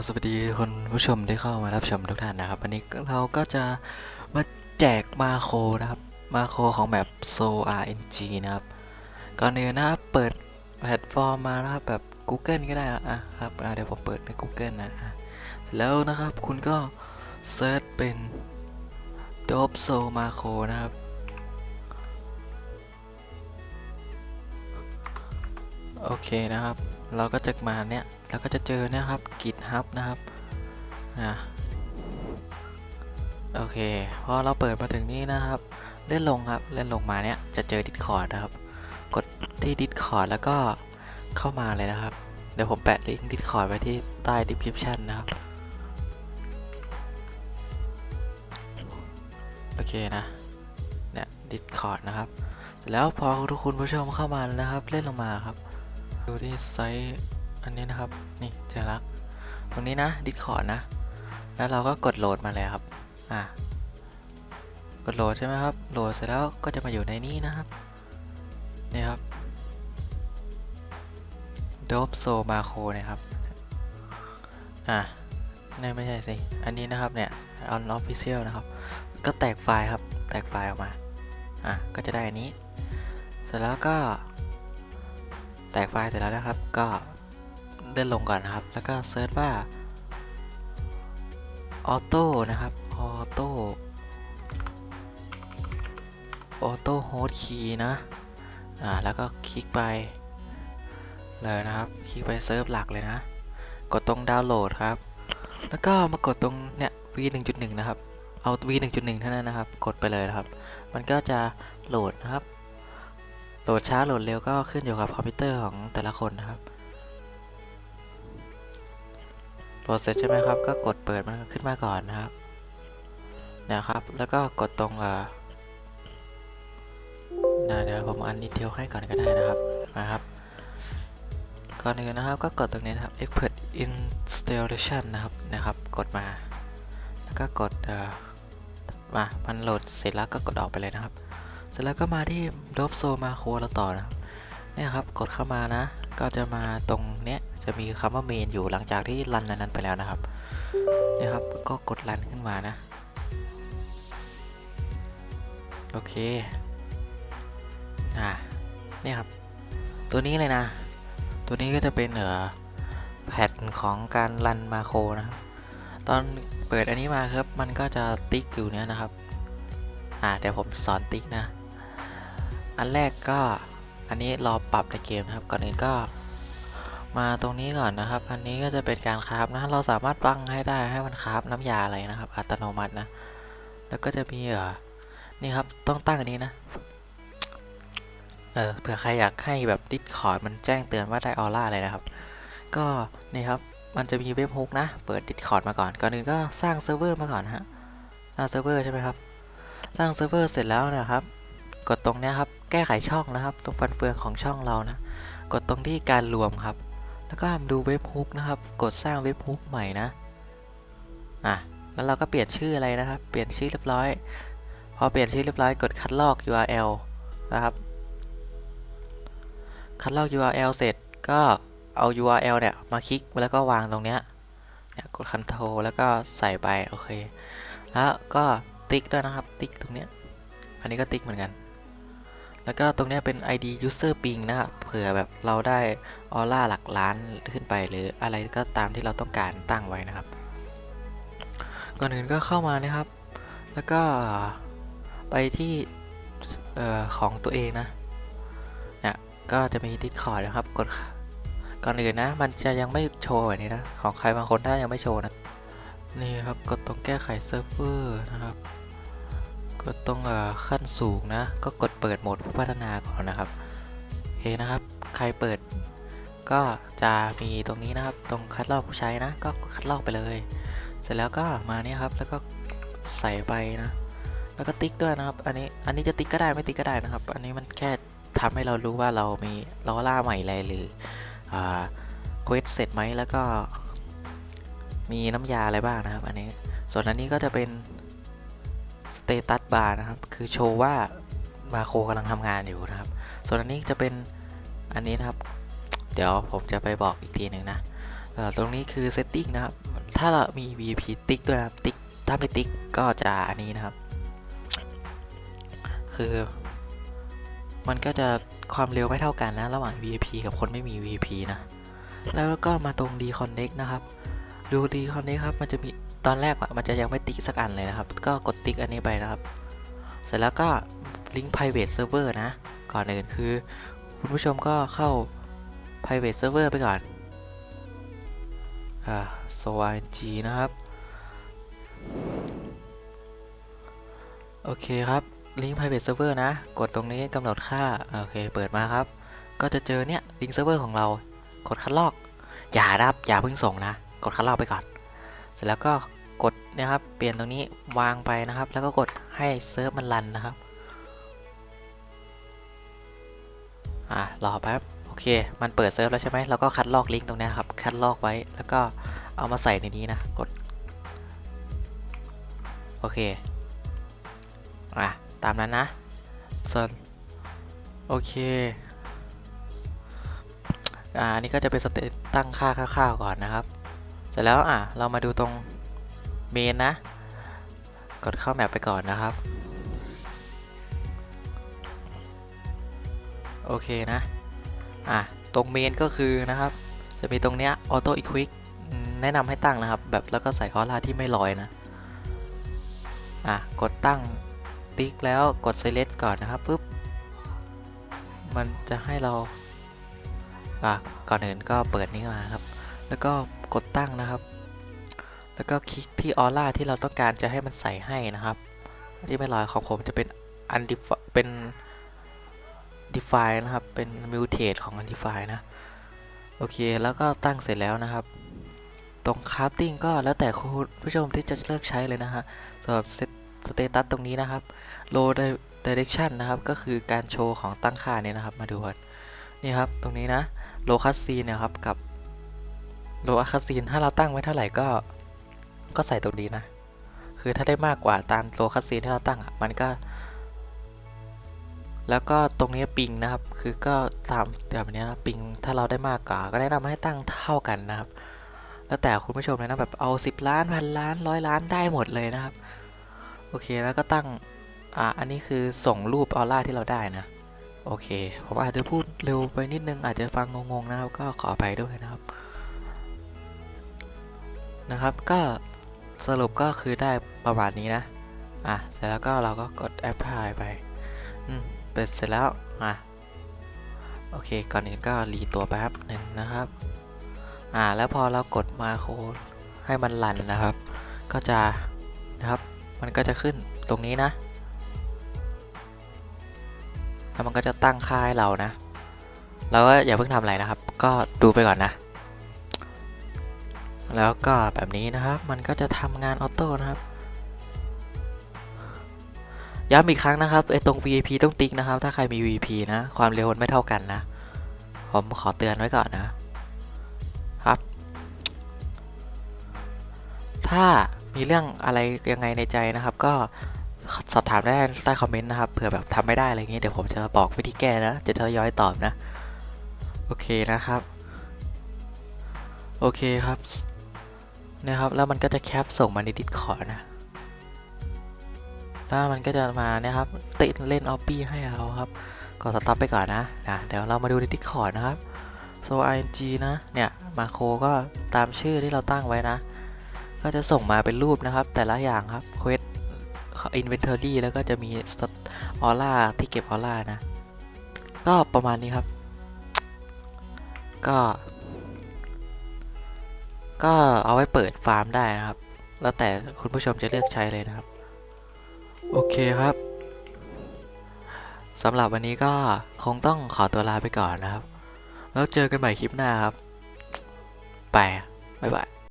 บสวัสดีคุณผู้ชมที่เข้ามารับชมทุกท่านนะครับ วันนี้เราก็จะมาแจกมาโคนะครับ มาโคของแบบ So RNG นะครับ ก่อนอื่นนะครับเปิดแพลตฟอร์มมานะครับแบบ Google ก็ได้อะอะครับเดี๋ยวผมเปิดใน Google นะเสร็จแล้วนะครับคุณก็เซิร์ชเป็น Dope So m a c o นะครับโอเคนะครับ เราก็จะมาเนี่ยเราก็จะเจอเนะครับ GitHub นะครับอะโอเคพอเราเปิดมาถึงนี้นะครับ เล่นลงครับเล่นลงมาเนี่ยจะเจอ Discord นะครับ กดที่ Discord แล้วก็เข้ามาเลยนะครับ เดี๋ยวผมแปะลิงก์ Discord ไว้ที่ใต้ description นะครับ โอเคนะเนี่ย Discord นะครับ เสร็จแล้วพอทุกคุณผู้ชมเข้ามาแล้วนะครับ เล่นลงมาครับ ดูที่ไซต์อันนี้นะครับ นี่เจอละตรงนี้นะ Discord นะ แล้วเราก็กดโหลดมาเลยครับ อะ กดโหลดใช่ไหมครับ โหลดเสร็จแล้วก็จะมาอยู่ในนี้นะครับ นี่ครับ Dope So Macro เนี่ยครับ อะนี่ไม่ใช่สิ อันนี้นะครับเนี่ย on official นะครับ ก็แตกไฟล์ครับ แตกไฟล์ออกมา อะ ก็จะได้อันนี้ เสร็จแล้วก็ แตกไฟล์เสร็จแล้วนะครับ ก็เลื่อนลงก่อนนะครับ แล้วก็เซิร์ชว่าออโต้นะครับออโต้ออโต้โฮสคีย์นะ อ่า แล้วก็คลิกไปเลยนะครับ คลิกไปเซิร์ฟหลักเลยนะ กดตรงดาวน์โหลดครับ แล้วก็มากดตรงเนี่ย v 1.1 นะครับ เอา v 1.1 เท่านั้นนะครับ กดไปเลยนะครับ มันก็จะโหลดนะครับ ลดช้าโหลดเร็วก็ขึ้นอยู่กับคอมพิวเตอร์ของแต่ละคนนะครับ โหลดเสร็จใช่ไหมครับ ก็กดเปิดมันขึ้นมาก่อนนะครับนะครับ แล้วก็กดตรงอ่อนะเดี๋ยวผมอันดีเทลให้ก่อนก็ได้นะครับนะครับก่อนอื่นนะครับก็กดตรงนี้นะครับ expert installation นะครับนะครับ กดมา แล้วก็กดเอ่อมามันโหลดเสร็จแล้วก็กดออกไปเลยนะครับ เสร็จแล้วก็มาที่ด o ฟโซมาโคเราต่อนะเนี่ยครับกดเข้ามานะ ก็จะมาตรงเนี้ยจะมีคำว่าเมนอยู่หลังจากที่รันนั้นไปแล้วนะครับเนี่ยครับก็กดรันขึ้นมานะ โอเคอ่าเนี่ยครับ ตัวนี้เลยนะ ตัวนี้ก็จะเป็นเอ่อแพทของการรันมาโครนะตอนเปิดอันนี้มาครับ มันก็จะติ๊กอยู่เนี้ยนะครับ อ่าเดี๋ยวผมสอนติ๊กนะ อันแรกก็อันนี้รอปรับในเกมนะครับก่อนอื่นก็ มาตรงนี้ก่อนนะครับ อันนี้ก็จะเป็นการคราฟนะเราสามารถตั้งให้ได้ให้มันคราฟน้ำยาอะไรนะครับ อัตโนมัตินะ แล้วก็จะมีเออนี่ครับต้องตั้งอันนี้นะเออเผื่อใครอยากให้แบบดิสคอร์ดมันแจ้งเตือนว่าได้ออร่าอะไรนะครับ ก็นี่ครับมันจะมีเว็บฮุกนะ เปิดดิสคอร์ดมาก่อนก่อนอื่นก็สร้างเซิร์ฟเวอร์มาก่อนฮะสร้างเซิร์ฟเวอร์ใช่ไหมครับ สร้างเซิร์ฟเวอร์เสร็จแล้วนะครับ กดตรงนี้ครับ แก้ไขช่องนะครับ ตรงฟันเฟืองของช่องเรานะ กดตรงที่การรวมครับ แล้วก็ดูเว็บฮุกนะครับ กดสร้างเว็บฮุกใหม่นะ อะ แล้วเราก็เปลี่ยนชื่ออะไรนะครับ เปลี่ยนชื่อเรียบร้อย พอเปลี่ยนชื่อเรียบร้อย กดคัดลอก URL นะครับ คัดลอก URL เสร็จก็เอา URL เนี่ย มาคลิกแล้วก็วางตรงเนี้ยเนี่ยกด Ctrl แล้วก็ใส่ไป โอเค แล้วก็ติ๊กด้วยนะครับ ติ๊กตรงเนี้ยอันนี้ก็ติ๊กเหมือนกัน แล้วก็ตรงนี้เป็น ID user ping นะครับเผื่อแบบเราได้ออร่าหลักล้านขึ้นไป หรืออะไรก็ตามที่เราต้องการตั้งไว้นะครับ ก่อนอื่นก็เข้ามานะครับ แล้วก็ไปที่ออของตัวเองนะเนี่ยก็จะมี Discord นะครับ กดก่อนอื่นนะ มันจะยังไม่โชว์แบบนี้นะ ของใครบางคนถ้ายังไม่โชว์นะ นี่ครับ กดตรงแก้ไขเซิร์ฟเวอร์นะครับ กดตรงเอ่อขั้นสูงนะ ก็กดเปิดโหมดผู้พัฒนาก่อนนะครับโอเคนะครับ ใครเปิด ก็จะมีตรงนี้นะครับ ตรงคัดลอกผู้ใช้นะ ก็คัดลอกไปเลย เสร็จแล้วก็มาเนี่ยครับ แล้วก็ใส่ไปนะ แล้วก็ติ๊กด้วยนะครับ อันนี้ อันนี้จะติ๊กก็ได้ไม่ติ๊กก็ได้นะครับ อันนี้มันแค่ทำให้เรารู้ว่าเรามีล้อล่าใหม่อะไรหรืออ่าเควสเสร็จไหมแล้วก็มีน้ำยาอะไรบ้างนะครับ อันนี้ ส่วนอันนี้ก็จะเป็น สเตตัสบาร์นะครับ คือโชว์ว่ามาโครกำลังทำงานอยู่นะครับ ส่วนอันนี้จะเป็นอันนี้นะครับ เดี๋ยวผมจะไปบอกอีกทีหนึ่งนะตรงนี้คือ setting นะครับ ถ้าเรามี VIP ติ๊กด้วยนะครับ ติ๊ก ถ้าไม่ติ๊กก็จะอันนี้นะครับ คือมันก็จะความเร็วไม่เท่ากันนะ ระหว่าง VIP กับคนไม่มี VIP นะ แล้วก็มาตรง D Connect นะครับ ดู D Connect ครับ มันจะมี ตอนแรกอะมันจะยังไม่ติ๊กสักอันเลยนะครับ ก็กดติ๊กอันนี้ไปนะครับ เสร็จแล้วก็ลิงก์ private server นะ ก่อนอื่นคือ คุณผู้ชมก็เข้า private server ไปก่อนอ่า s o i g นะครับ โอเคครับลิงก์ private server นะ กดตรงนี้กำหนดค่า โอเค เปิดมาครับ ก็จะเจอเนี่ยลิงก์เซิร์ฟเวอร์ของเรา กดคัดลอก อย่ารับ อย่าเพิ่งส่งนะ กดคัดลอกไปก่อน สร็จแล้วก็กดนะครับเปลี่ยนตรงนี้วางไปนะครับ แล้วก็กดให้เซิร์ฟมันรันนะครับอะรอแป๊บโอเค มันเปิดเซิร์ฟแล้วใช่ไหมเราก็คัดลอกลิงก์ตรงนี้ครับ คัดลอกไว้ แล้วก็เอามาใส่ในนี้นะ กด โอเค อะ ตามนั้นนะ ส่วน โอเค อ่าอันนี้ก็จะเป็นสเตตตั้งค่าคร่าวๆก่อนนะครับ เสร็จแล้วอะเรามาดูตรงเมนนะ กดเข้าแมปไปก่อนนะครับ โอเคนะ อะ ตรงเมนก็คือนะครับ จะมีตรงเนี้ย Auto Equip อืมแนะนำให้ตั้งนะครับ แบบแล้วก็ใส่ออร่าที่ไม่ลอยนะ อะ กดตั้งติ๊กแล้วกด select ก่อนนะครับปุ๊บ มันจะให้เรา อะ ก่อนอื่นก็เปิดนี้มาครับ แล้วก็กดตั้งนะครับ แล้วก็คลิกที่ออร่าที่เราต้องการจะให้มันใส่ให้นะครับ ที่ไม่ลอยของผมจะเป็น undefi เป็น define นะครับ เป็น mutate ของ undefine นะ โอเค แล้วก็ตั้งเสร็จแล้วนะครับ ตรง crafting ก็แล้วแต่คุณผู้ชมที่จะเลือกใช้เลยนะฮะสำหรับ status ตรงนี้นะครับ low direction นะครับ ก็คือการโชว์ของตั้งค่าเนี่ยนะครับ มาดูกันนี่ครับ ตรงนี้นะ low cutscene เนี่ยครับ กับ low cutscene ถ้าเราตั้งไว้เท่าไหร่ก็ ก็ใส่ตรงนี้นะ คือถ้าได้มากกว่าตาม low cutscene ที่เราตั้งอะ มันก็ แล้วก็ตรงนี้ปิงนะครับ คือก็ตามแบบนี้นะปิง ถ้าเราได้มากกว่า ก็แนะนำให้ตั้งเท่ากันนะครับ แล้วแต่คุณผู้ชมเลยนะแบบเอา 10 ล้านพันล้านร้อยล้านได้หมดเลยนะครับ โอเค แล้วก็ตั้ง อ่า อันนี้คือส่งรูปออร่าที่เราได้นะ โอเค ผมอาจจะพูดเร็วไปนิดนึง อาจจะฟังงงๆนะครับ ก็ขออภัยด้วยนะ นะครับ ก็สรุปก็คือได้ประมาณนี้นะ อะ เสร็จแล้วก็เราก็กด apply ไป อืม เปิดเสร็จแล้ว อะ โอเค ก่อนอื่นก็รีตัวแป๊บหนึ่งนะครับ อ่า แล้วพอเรากดมาโคให้มันรันนะครับ ก็จะนะครับ มันก็จะขึ้นตรงนี้นะ แล้วมันก็จะตั้งค่าให้เรานะ เราก็อย่าเพิ่งทำอะไรนะครับ ก็ดูไปก่อนนะ แล้วก็แบบนี้นะครับ มันก็จะทำงานออโต้นะครับ ย้ำอีกครั้งนะครับไอตรง VIP ต้องติ๊กนะครับ ถ้าใครมี VIP นะ ความเร็วมันไม่เท่ากันนะ ผมขอเตือนไว้ก่อนนะ ครับ ถ้ามีเรื่องอะไรยังไงในใจนะครับ ก็สอบถามได้ใต้คอมเมนต์นะครับเผื่อแบบทำไม่ได้อะไรเงี้ยเดี๋ยวผมจะบอกวิธีแก้นะ จะทยอยตอบนะ โอเคนะครับ โอเคครับ นะครับ แล้วมันก็จะแคปส่งมาใน Discord นะ แล้วมันก็จะมาเนี่ยครับ ติดเล่นออปปี้ให้เราครับ ก็สต็อปไปก่อนนะนะ เดี๋ยวเรามาดูใน Discord นะครับ so ing นะ เนี่ย มาโคก็ตามชื่อที่เราตั้งไว้นะ ก็จะส่งมาเป็นรูปนะครับ แต่ละอย่างครับ quest inventory แล้วก็จะมีออร่าที่เก็บออร่านะ ก็ประมาณนี้ครับ ก็ ก็เอาไว้เปิดฟาร์มได้นะครับ แล้วแต่คุณผู้ชมจะเลือกใช้เลยนะครับ โอเคครับสำหรับวันนี้ก็คงต้องขอตัวลาไปก่อนนะครับ แล้วเจอกันใหม่คลิปหน้าครับ ไป บ๊ายบาย